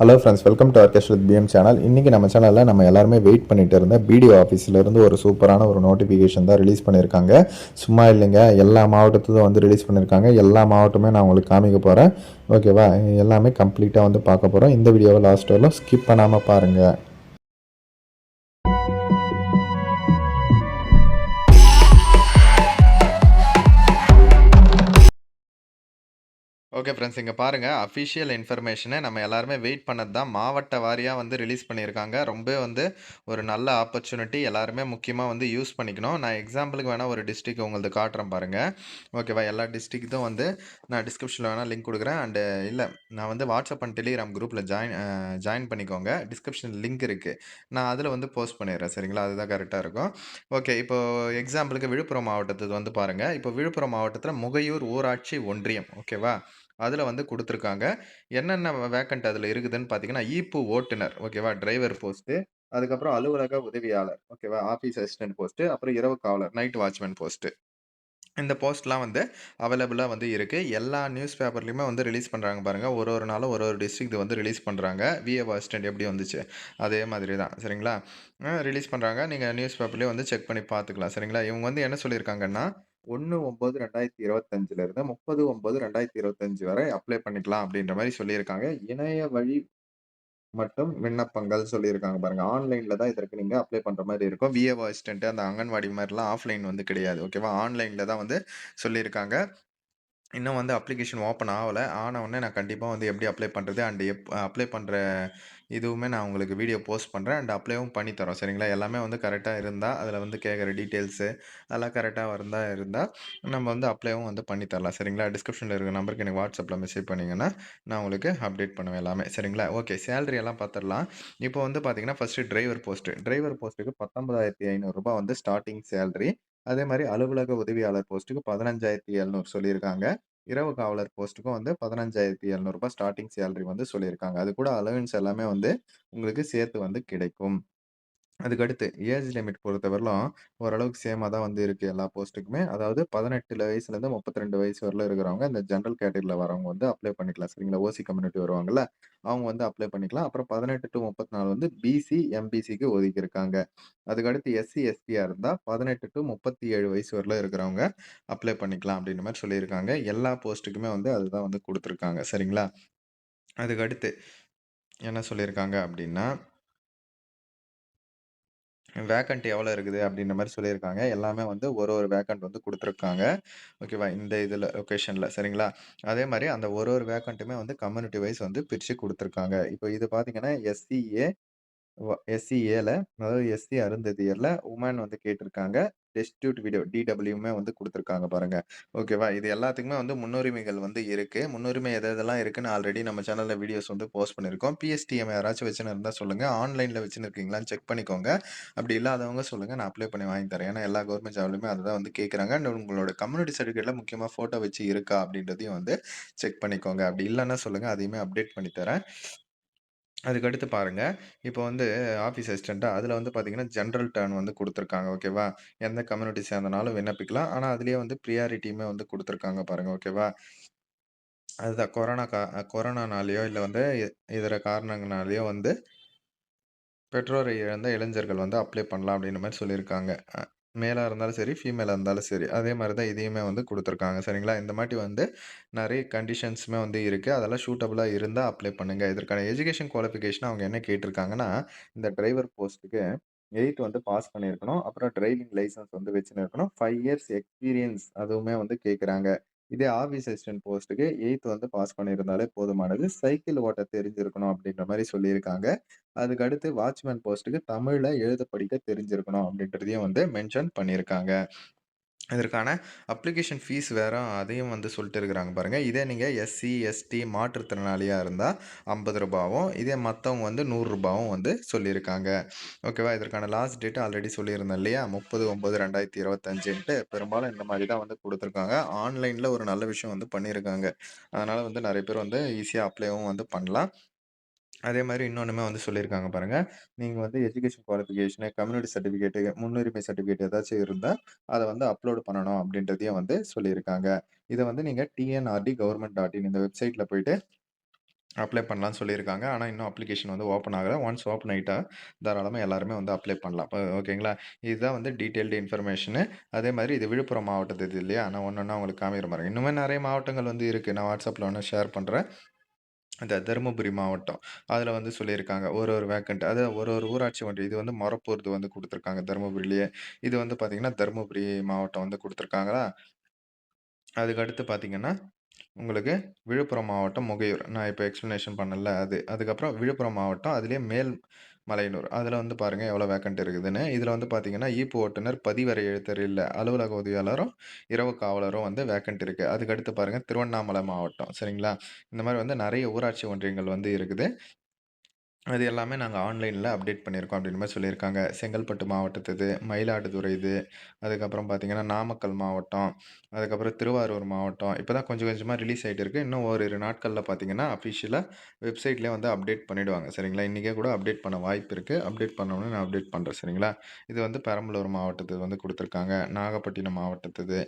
Hello friends welcome to ஆர்கெஸ்ட் with PM channel இன்றைக்கி நம்ம சேனலில் நம்ம எல்லாருமே வெயிட் பண்ணிட்டு இருந்த பிடிஓ ஆஃபீஸ்லேருந்து ஒரு சூப்பரான ஒரு நோட்டிஃபிகேஷன் தான் ரிலீஸ் பண்ணியிருக்காங்க சும்மா இல்லைங்க எல்லா மாவட்டத்துக்கும் வந்து ரிலீஸ் பண்ணியிருக்காங்க எல்லா மாவட்டமே நான் உங்களுக்கு காமிக்க போகிறேன் ஓகேவா எல்லாமே கம்ப்ளீட்டாக வந்து பார்க்க போகிறோம் இந்த வீடியோவை லாஸ்ட் வரலாம் ஸ்கிப் பண்ணாமல் பாருங்கள் ஓகே ஃப்ரெண்ட்ஸ் இங்கே பாருங்கள் அஃபிஷியல் இன்ஃபர்மேஷனை நம்ம எல்லாருமே வெயிட் பண்ணது தான். மாவட்ட வாரியாக வந்து ரிலீஸ் பண்ணியிருக்காங்க. ரொம்ப வந்து ஒரு நல்ல ஆப்பர்ச்சுனிட்டி எல்லாருமே முக்கியமாக வந்து யூஸ் பண்ணிக்கணும். நான் எக்ஸாம்பிளுக்கு வேணால் ஒரு டிஸ்ட்ரிக் உங்களுக்கு காட்டுறேன் பாருங்கள் ஓகேவா எல்லா டிஸ்ட்ரிக்ட்டும் வந்து நான் டிஸ்கிரிப்ஷனில் வேணால் லிங்க் கொடுக்குறேன். அண்டு இல்லை நான் வந்து வாட்ஸ்அப் அண்ட் டெலிகிராம் குரூப்பில் ஜாயின் ஜாயின் பண்ணிக்கோங்க. டிஸ்கிரிப்ஷன் லிங்க் இருக்குது நான் அதில் வந்து போஸ்ட் பண்ணிடுறேன். சரிங்களா? அதுதான் கரெக்டாக இருக்கும். ஓகே இப்போது எக்ஸாம்பிளுக்கு விழுப்புரம் மாவட்டத்துக்கு வந்து பாருங்கள் இப்போ விழுப்புரம் மாவட்டத்தில் முகையூர் ஊராட்சி ஒன்றியம். ஓகேவா அதில் வந்து கொடுத்துருக்காங்க. என்னென்ன வேக்கண்ட் அதில் இருக்குதுன்னு பார்த்தீங்கன்னா ஈப்பு ஓட்டுநர் ஓகேவா? டிரைவர் போஸ்ட்டு அதுக்கப்புறம் அலுவலக உதவியாளர் ஓகேவா? ஆஃபீஸ் அசிஸ்டன்ட் போஸ்ட்டு அப்புறம் இரவு காவலர் நைட் வாட்ச்மேன் போஸ்ட்டு இந்த போஸ்ட்லாம் வந்து அவைலபிளாக வந்து இருக்குது எல்லா நியூஸ் பேப்பர்லையுமே வந்து ரிலீஸ் பண்ணுறாங்க பாருங்கள் ஒரு ஒரு நாளும் ஒரு ஒரு டிஸ்ட்ரிக்ட் வந்து ரிலீஸ் பண்ணுறாங்க விஏஓ அசிஸ்டன்ட் எப்படி வந்துச்சு? அதே மாதிரி தான் சரிங்களா? ரிலீஸ் பண்ணுறாங்க நீங்கள் நியூஸ் பேப்பர்லேயே வந்து செக் பண்ணி பார்த்துக்கலாம் சரிங்களா? இவங்க வந்து என்ன சொல்லியிருக்காங்கன்னா ஒன்று ஒம்பது ரெண்டாயிரத்தி இருபத்தஞ்சிலிருந்து முப்பது ஒம்பது ரெண்டாயிரத்தி இருபத்தஞ்சி வரை அப்ளை பண்ணிக்கலாம் அப்படின்ற மாதிரி சொல்லியிருக்காங்க. இணைய வழி மட்டும் விண்ணப்பங்கள் சொல்லியிருக்காங்க பாருங்க. ஆன்லைனில் தான் இதற்கு நீங்கள் அப்ளை பண்ணுற மாதிரி இருக்கும். விஏஓ அசிஸ்டன்ட் அந்த அங்கன்வாடி மாதிரிலாம் ஆஃப்லைன் வந்து கிடையாது. ஓகேவா ஆன்லைனில் தான் வந்து சொல்லியிருக்காங்க. இன்னும் வந்து அப்ளிகேஷன் ஓப்பன் ஆகலை. ஆன உடனே நான் கண்டிப்பாக வந்து எப்படி அப்ளை பண்ணுறது அண்ட் எப் அப்ளை பண்ணுற இதுவுமே நான் உங்களுக்கு வீடியோ போஸ்ட் பண்ணுறேன் அண்ட் அப்ளைவும் பண்ணித்தரோம் சரிங்களா? எல்லாமே வந்து கரெக்டாக இருந்தால் அதில் வந்து கேட்குற டீட்டெயில்ஸு அதெல்லாம் கரெக்டாக இருந்தால் இருந்தால் நம்ம வந்து அப்ளைவும் வந்து பண்ணித்தரலாம் சரிங்களா? டிஸ்கிரிப்ஷனில் இருக்கிற நம்பருக்கு எனக்கு வாட்ஸ்அப்பில் மெசேஜ் பண்ணிங்கன்னா நான் உங்களுக்கு அப்டேட் பண்ணுவேன் எல்லாமே. சரிங்களா? ஓகே சேலரி எல்லாம் பார்த்துடலாம் இப்போ வந்து பார்த்தீங்கன்னா ஃபஸ்ட்டு டிரைவர் போஸ்ட்டு டிரைவர் போஸ்ட்டுக்கு பத்தொன்பதாயிரத்தி ஐநூறுரூபா வந்து ஸ்டார்டிங் சேலரி அதே மாதிரி அலுவலக உதவியாளர் போஸ்ட்டுக்கு பதினஞ்சாயிரத்தி எழுநூறு சொல்லியிருக்காங்க. இரவு காவலர் போஸ்ட்டுக்கும் வந்து பதினஞ்சாயிரத்தி எழுநூறுபா ஸ்டார்டிங் சேலரி வந்து சொல்லியிருக்காங்க. அது கூட அலவன்ஸ் எல்லாமே வந்து உங்களுக்கு சேர்த்து வந்து கிடைக்கும். அதுக்கடுத்து ஏஜ் லிமிட் பொறுத்தவரையிலும் ஓரளவுக்கு சேமாக தான் வந்து இருக்குது எல்லா போஸ்ட்டுக்குமே அதாவது பதினெட்டு வயசுலேருந்து முப்பத்தி ரெண்டு வயசு வரல இருக்கிறவங்க இந்த ஜென்ரல் கேட்டகரியில் வரவங்க வந்து அப்ளை பண்ணிக்கலாம். சரிங்களா? ஓசி கம்யூனிட்டி வருவாங்கல்ல அவங்க வந்து அப்ளை பண்ணிக்கலாம். அப்புறம் பதினெட்டு டு முப்பத்தி நாலு வந்து பிசி எம்பிசிக்கு ஒதுக்கியிருக்காங்க. அதுக்கடுத்து எஸ்சி எஸ்பியாக இருந்தால் பதினெட்டு டு முப்பத்தி ஏழு வயசு வரல இருக்கிறவங்க அப்ளை பண்ணிக்கலாம் அப்படின்ற மாதிரி சொல்லியிருக்காங்க. எல்லா போஸ்ட்டுக்குமே வந்து அதுதான் வந்து கொடுத்துருக்காங்க. சரிங்களா? அதுக்கடுத்து என்ன சொல்லியிருக்காங்க அப்படின்னா வேக்கண்ட் எவ்வளோ இருக்குது அப்படின்ற மாதிரி சொல்லியிருக்காங்க. எல்லாமே வந்து ஒரு ஒரு வேக்கண்ட் வந்து கொடுத்துருக்காங்க. ஓகேவா இந்த இதில் லொக்கேஷனில் சரிங்களா? அதே மாதிரி அந்த ஒரு ஒரு வேக்கண்ட்டுமே வந்து கம்யூனிட்டி வைஸ் வந்து பிரித்து கொடுத்துருக்காங்க. இப்போ இது பார்த்தீங்கன்னா எஸ்சிஏ எஸ்சி ஏல அதாவது எஸ்சி அருந்ததியரில் உமன் வந்து கேட்டிருக்காங்க. டெஸ்டியூட் வீடியோ டிடபிள்யூமே வந்து கொடுத்துருக்காங்க பாருங்க. ஓகேவா இது எல்லாத்துக்குமே வந்து முன்னுரிமைகள் வந்து இருக்கு. முன்னுரிமை எது எதெல்லாம் இருக்குன்னு ஆல்ரெடி நம்ம சேனலில் வீடியோஸ் வந்து போஸ்ட் பண்ணியிருக்கோம். பிஎஸ்டிஎம் யாராச்சும் வச்சுன்னு இருந்தால் சொல்லுங்கள் ஆன்லைனில் வச்சுன்னு இருக்கீங்களான்னு செக் பண்ணிக்கோங்க. அப்படி இல்லாதவங்க சொல்லுங்கள் நான் அப்ளை பண்ணி வாங்கி தரேன். ஏன்னா எல்லா கவர்மெண்ட் ஜாப்லையுமே அதை தான் வந்து கேட்குறாங்க அண்ட் உங்களோட கம்யூனிட்டி சர்டிஃபிகேட்டில் முக்கியமாக ஃபோட்டோ வச்சு இருக்கா அப்படின்றதையும் வந்து செக் பண்ணிக்கோங்க. அப்படி இல்லைன்னா சொல்லுங்கள் அதையுமே அப்டேட் பண்ணி தரேன். அதுக்கடுத்து பாருங்கள் இப்போ வந்து ஆஃபீஸ் அசிஸ்டண்ட்டாக அதில் வந்து பார்த்தீங்கன்னா, ஜென்ரல் டர்ன் வந்து கொடுத்துருக்காங்க ஓகேவா? எந்த கம்யூனிட்டி சேர்ந்தனாலும் விண்ணப்பிக்கலாம். ஆனால் அதுலேயே வந்து ப்ரியாரிட்டியுமே வந்து கொடுத்துருக்காங்க பாருங்கள் ஓகேவா? அதுதான் கொரோனா கா கொரோனானாலேயோ இல்லை வந்து இதர காரணங்கனாலயோ வந்து பெற்றோரை இழந்த இளைஞர்கள் வந்து அப்ளை பண்ணலாம் அப்படின்ற மாதிரி சொல்லியிருக்காங்க. மேலாக இருந்தாலும் சரி, ஃபீமேலாக இருந்தாலும் சரி. அதே மாதிரி தான் இதையுமே வந்து கொடுத்துருக்காங்க சரிங்களா? இந்த மாதிரி வந்து நிறைய கண்டிஷன்ஸுமே வந்து இருக்குது அதெல்லாம் சூட்டபுளாக இருந்தால் அப்ளை பண்ணுங்கள் இதற்கான எஜுகேஷன் குவாலிஃபிகேஷன் அவங்க என்ன கேட்டிருக்காங்கன்னா, இந்த டிரைவர் போஸ்ட்டுக்கு எயிட் வந்து பாஸ் பண்ணியிருக்கணும். அப்புறம் டிரைவிங் லைசன்ஸ் வந்து வச்சுன்னு இருக்கணும். ஃபைவ் இயர்ஸ் எக்ஸ்பீரியன்ஸ் அதுவுமே வந்து கேட்குறாங்க. இதே ஆஃபீஸ் அசிஸ்டன்ட் போஸ்ட்டுக்கு எயித் வந்து பாஸ் பண்ணியிருந்தாலே போதுமானது. சைக்கிள் ஓட்ட தெரிஞ்சிருக்கணும் அப்படின்ற மாதிரி சொல்லியிருக்காங்க. அதுக்கு அடுத்து வாட்ச்மேன் போஸ்ட்டுக்கு தமிழ்ல எழுத படிக்க தெரிஞ்சிருக்கணும் அப்படின்றதையும் வந்து மென்ஷன் பண்ணியிருக்காங்க. இதற்கான அப்ளிகேஷன் ஃபீஸ் வேற அதையும் வந்து சொல்லிட்டு இருக்கிறாங்க பாருங்கள் இதே நீங்கள் எஸ்சி, எஸ்டி மாற்றுத்திறனாளியாக இருந்தால் ஐம்பது ரூபாவும் இதே மற்றவங்க வந்து நூறுரூபாவும் வந்து சொல்லியிருக்காங்க. ஓகேவா? இதற்கான லாஸ்ட் டேட் ஆல்ரெடி சொல்லியிருந்தேன் இல்லையா? 30/9/2025ன்ட்டு பெரும்பாலும் இந்த மாதிரி தான் வந்து கொடுத்துருக்காங்க ஆன்லைனில் ஒரு நல்ல விஷயம் வந்து பண்ணியிருக்காங்க. அதனால் வந்து நிறைய பேர் வந்து ஈஸியாக அப்ளைவும் வந்து பண்ணலாம். அதே மாரி இன்னொன்னுமே வந்து சொல்லியிருக்காங்க பாருங்க. நீங்க வந்து எஜுகேஷன் குவாலிஃபிகேஷனு, கம்யூனிட்டி சர்டிஃபிகேட்டு, முன்னுரிமை சர்டிஃபிகேட் ஏதாச்சும் இருந்தா, அத வந்து அப்லோட் பண்ணணும் அப்படின்றதையும் வந்து சொல்லியிருக்காங்க. இத வந்து நீங்க டிஎன்ஆர்டி கவர்மெண்ட் டாட் இன் இந்த வெப்சைட்ல போயிட்டு அப்ளை பண்ணலான்னு சொல்லியிருக்காங்க. ஆனா, இன்னும் அப்ளிகேஷன் வந்து ஓப்பன் ஆகல. ஒன்ஸ் ஓப்பன் ஆயிட்டா, தாராளமா எல்லாருமே வந்து அப்ளை பண்ணலாம். இப்ப ஓகேங்களா? இதுதான் வந்து டீட்டெயில்டு இன்ஃபர்மேஷனு. அதே மாதிரி இது விழுப்புரம் மாவட்டத்து இல்லையா? நான் ஒண்ணொண்ணா உங்களுக்கு காமிக்கிறேன் பாருங்க. இன்னுமே நெறைய மாவட்டங்கள் வந்து இருக்கு. நான் வாட்ஸ்அப்பில் வேணா ஷேர் பண்றேன். இந்த தருமபுரி மாவட்டம். அதில் வந்து சொல்லியிருக்காங்க. ஒரு ஒரு வேக்கண்ட் அதாவது ஒரு ஒரு ஊராட்சி ஒன்றியம். இது வந்து மொறப்பூர்து வந்து கொடுத்துருக்காங்க தருமபுரியிலேயே. இது வந்து பார்த்தீங்கன்னா, தருமபுரி மாவட்டம் வந்து கொடுத்துருக்காங்களா அதுக்கடுத்து பார்த்தீங்கன்னா, உங்களுக்கு விழுப்புரம் மாவட்டம் முகையூர். நான் இப்போ எக்ஸ்ப்ளனேஷன் பண்ணல அது. அதுக்கப்புறம் விழுப்புரம் மாவட்டம், அதுலேயே மேல் மலையனூர். அதில் வந்து பாருங்கள் எவ்வளோ வேக்கன்ட் இருக்குதுன்னு. இதில் வந்து பார்த்தீங்கன்னா, ஈப்பு ஓட்டுநர், பதிவரை எழுத்தர் இல்லை அலுவலக உதவியாளரும், இரவு காவலரும் வந்து வேக்கண்ட் இருக்குது அதுக்கடுத்து பாருங்கள் திருவண்ணாமலை மாவட்டம். சரிங்களா? இந்த மாதிரி வந்து நிறைய ஊராட்சி ஒன்றியங்கள் வந்து இருக்குது. அது எல்லாமே நாங்கள் ஆன்லைனில் அப்டேட் பண்ணியிருக்கோம் அப்படின்ற மாதிரி சொல்லியிருக்காங்க. செங்கல்பட்டு மாவட்டத்துது, மயிலாடுதுறை இது, அதுக்கப்புறம் பார்த்தீங்கன்னா, நாமக்கல் மாவட்டம், அதுக்கப்புறம் திருவாரூர் மாவட்டம். இப்போ தான் கொஞ்சம் கொஞ்சமாக ரிலீஸ் ஆகிட்டு இருக்குது இன்னும் ஓரிரு நாட்களில் பார்த்தீங்கன்னா, அஃபிஷியலாக வெப்சைட்லேயே வந்து அப்டேட் பண்ணிடுவாங்க. சரிங்களா? இன்றைக்கே கூட அப்டேட் பண்ண வாய்ப்பு இருக்குது அப்டேட் பண்ணோன்னு நான் அப்டேட் பண்ணுறேன் சரிங்களா? இது வந்து பெரம்பலூர் மாவட்டத்துக்கு வந்து கொடுத்துருக்காங்க நாகப்பட்டினம் மாவட்டத்துது.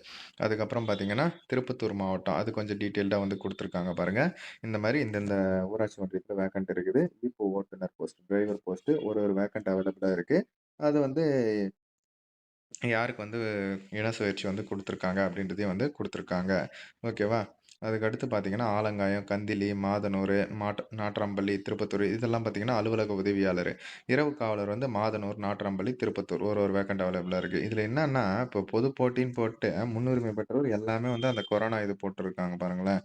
அதுக்கப்புறம் பார்த்தீங்கன்னா, திருப்பத்தூர் மாவட்டம். அது கொஞ்சம் டீட்டெயில்டாக வந்து கொடுத்துருக்காங்க பாருங்கள் இந்த மாதிரி இந்தந்த ஊராட்சி ஒன்றியத்தில வேக்கன்ட் இருக்குது. இப்போ ஓட்டுநர் போஸ்ட், டிரைவர் போஸ்ட் ஒரு ஒரு வேக்கண்ட் அவைலபிளாக இருக்குது அது வந்து யாருக்கு வந்து இன சுயற்சி வந்து கொடுத்துருக்காங்க அப்படின்றதையும் வந்து கொடுத்துருக்காங்க. ஓகேவா? அதுக்கடுத்து பார்த்தீங்கன்னா, ஆலங்காயம், கந்திலி, மாதனூர் மாட் நாற்றம்பள்ளி திருப்பத்தூர் இதெல்லாம் பார்த்தீங்கன்னா, அலுவலக உதவியாளர். இரவு காவலர் வந்து மாதனூர், நாற்றம்பள்ளி திருப்பத்தூர் ஒரு ஒரு வேக்கண்ட் அவைலபிளாக இருக்குது இதில் என்னன்னா, இப்போ பொது போட்டின்னு போட்டு முன்னுரிமை பெற்றோர் எல்லாமே வந்து அந்த கொரோனா இது போட்டுருக்காங்க பாருங்களேன்.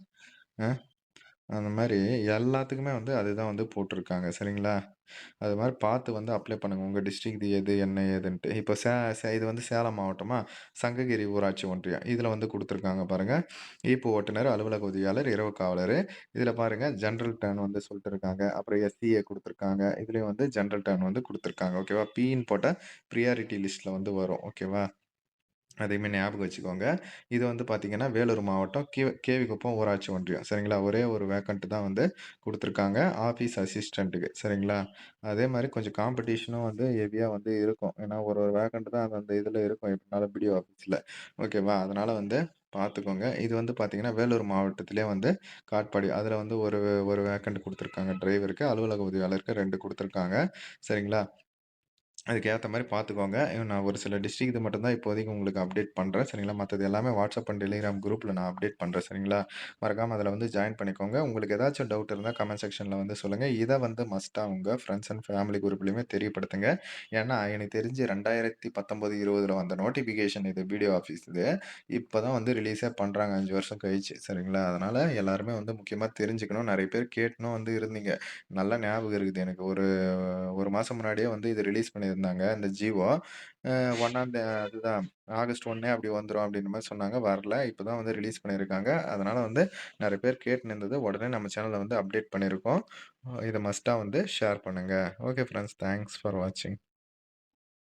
அந்த மாரி எல்லாத்துக்குமே வந்து அதுதான் வந்து போட்டிருக்காங்க சரிங்களா? அது மாரி பார்த்து வந்து அப்ளை பண்ணுங்க. உங்க டிஸ்ட்ரிக்ட் எது, என்ன ஏதுன்ட்டு. இப்போ சே சே இது வந்து சேலம் மாவட்டமா, சங்ககிரி ஊராட்சி ஒன்றியம். இதில வந்து குடுத்துருக்காங்க பாருங்க. ஈப்பு ஓட்டுநர், அலுவலக உதவியாளர், இரவு காவலர் இதில பாருங்க ஜெனரல் டர்ன் வந்து சொல்லிட்டு இருக்காங்க. அப்புறம் எஸ்சிஏ குடுத்துருக்காங்க. இதுலேயும் வந்து ஜெனரல் டர்ன் வந்து குடுத்துருக்காங்க. ஓகேவா? பின்னு போட்டா பிரியாரிட்டி லிஸ்ட்ல வந்து வரும். ஓகேவா? அதையுமே ஞாபகம் வச்சுக்கோங்க. இது வந்து பார்த்தீங்கன்னா, வேலூர் மாவட்டம் கே கேவிக்குப்பம் ஊராட்சி ஒன்றியம். சரிங்களா? ஒரே ஒரு வேக்கண்ட்டு தான் வந்து கொடுத்துருக்காங்க ஆஃபீஸ் அசிஸ்டண்ட்டுக்கு சரிங்களா? அதே மாதிரி கொஞ்சம் காம்படிஷனும் வந்து ஹெவியாக வந்து இருக்கும். ஏன்னா ஒரு ஒரு வேக்கன்ட் தான் அந்த இதில் இருக்கும். எப்படினாலும் பிடிஓ ஆஃபீஸில் ஓகேவா? அதனால் வந்து பார்த்துக்கோங்க. இது வந்து பார்த்தீங்கன்னா, வேலூர் மாவட்டத்திலே வந்து காட்பாடி. அதில் வந்து ஒரு ஒரு வேக்கண்ட் கொடுத்துருக்காங்க டிரைவருக்கு. அலுவலக உதவியாளருக்கு ரெண்டு கொடுத்துருக்காங்க சரிங்களா? அதுக்கு மாதிரி பார்த்துக்கோங்க. நான் ஒரு சில டிஸ்ட்ரிக்ட் இது மட்டும்தான் இப்போதைக்கு உங்களுக்கு அப்டேட் பண்ணுறேன் சரிங்களா? மற்றது எல்லாமே வாட்ஸ்அப் அண்ட் டெலிகிராம் குரூப்பில் நான் அப்டேட் பண்ணுறேன் சரிங்களா? மறக்காமல் அதில் வந்து ஜாயின் பண்ணிக்கோங்க. உங்களுக்கு ஏதாச்சும் டவுட் இருந்தால் கமெண்ட் செக்ஷனில் வந்து சொல்லுங்கள் இதை வந்து மஸ்ட்டாக உங்கள் ஃப்ரெண்ட்ஸ் அண்ட் ஃபேமிலி குரூப்லையுமே தெரியப்படுத்துங்க. ஏன்னா, எனக்கு தெரிஞ்சு 2019, 20ல வந்த நோட்டிஃபிகேஷன் இது பிடிஓ ஆஃபீஸ் இது. இப்போ தான் வந்து ரிலீஸே பண்ணுறாங்க அஞ்சு வருஷம் கழிச்சு. சரிங்களா? அதனால் எல்லாருமே வந்து முக்கியமாக தெரிஞ்சுக்கணும். நிறைய பேர் கேட்டணும் வந்து இருந்தீங்க. நல்லா ஞாபகம் இருக்குது எனக்கு. ஒரு ஒரு மாதம் முன்னாடியே வந்து இது ரிலீஸ் பண்ணி சொல்லியிருந்தாங்க இந்த ஜியோ. ஒன்னாம் அதுதான் ஆகஸ்ட் ஒன்னே அப்படி வந்துடும் அப்படின்ற மாதிரி சொன்னாங்க. வரல. இப்போ தான் வந்து ரிலீஸ் பண்ணியிருக்காங்க. அதனால் வந்து நிறைய பேர் கேட்டு நின்றது உடனே நம்ம சேனலில் வந்து அப்டேட் பண்ணியிருக்கோம். இதை மஸ்ட்டாக வந்து ஷேர் பண்ணுங்கள் ஓகே ஃப்ரெண்ட்ஸ் தேங்க்ஸ் ஃபார் வாட்சிங்.